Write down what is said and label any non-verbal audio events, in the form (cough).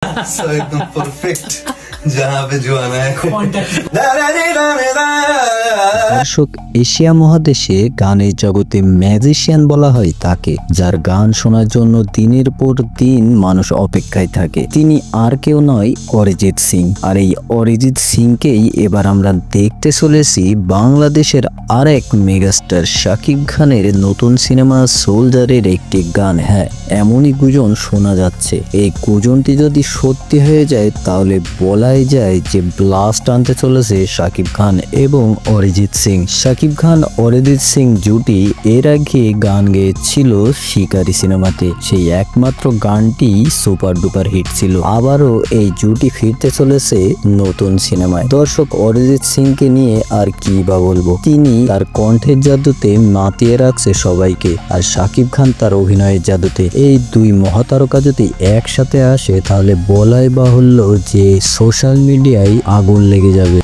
(laughs) एकदम परफेक्ट जहाँ पे जो आना है (laughs) দর্শক এশিয়া মহাদেশে গানের জগতে ম্যাজিশিয়ান বলা হয় তাকে, যার গান শোনার জন্য দিনের পর দিন মানুষ অপেক্ষায় থাকে। তিনি আর কেউ নয়, অরিজিৎ সিং। আর এই অরিজিৎ সিংকেই এবার আমরা দেখতে চলেছি বাংলাদেশের আর এক মেগাস্টার শাকিব খানের নতুন সিনেমা সোলজারের একটি গান। হ্যাঁ এমনই গুজন শোনা যাচ্ছে। এই গুজনটি যদি সত্যি হয়ে যায়, তাহলে বলাই যায় যে ব্লাস্ট আনতে চলেছে শাকিব খান এবং অরিজিৎ সিং। শাকিব খান, অরিজিৎ সিং জুটি এর আগে গান গেয়েছিল শিকারি সিনেমাতে। সেই একমাত্র গানটি সুপার ডুপার হিট ছিল। আবারও এই জুটি ফিরতে চলেছে নতুন সিনেমায়। দর্শক অরিজিৎ সিংকে নিয়ে আর কি বা বলব? তিনি তার কণ্ঠের জাদুতে মাতিয়ে রাখছে সবাইকে। আর শাকিব খান তার অভিনয়ের জাদুতে। এই দুই মহাতারকা যদি একসাথে আসে, তাহলে বলাই বাহুল্য যে সোশ্যাল মিডিয়ায় আগুন লেগে যাবে।